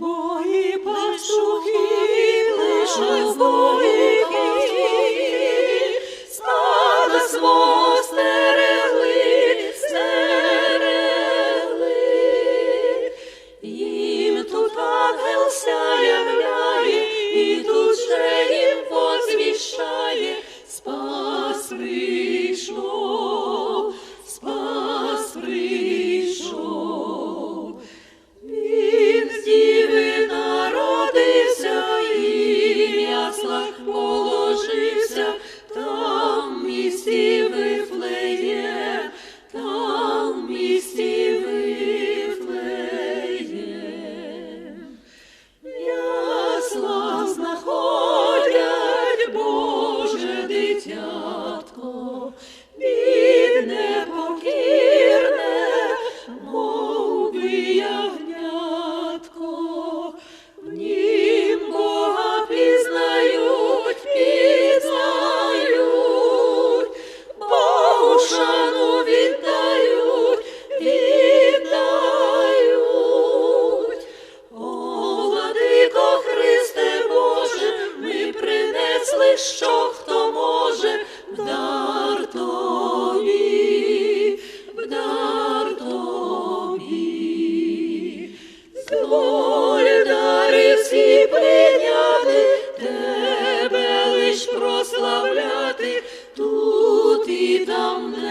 Lord. Ісла положився, там місті виплеє, там місті виплеє. Ясла знаходять Боже дитятко. лиш що хто може вдар тобі, вдар тобі. Злої дари всі прийняти, тебе лиш прославляти тут і там. не.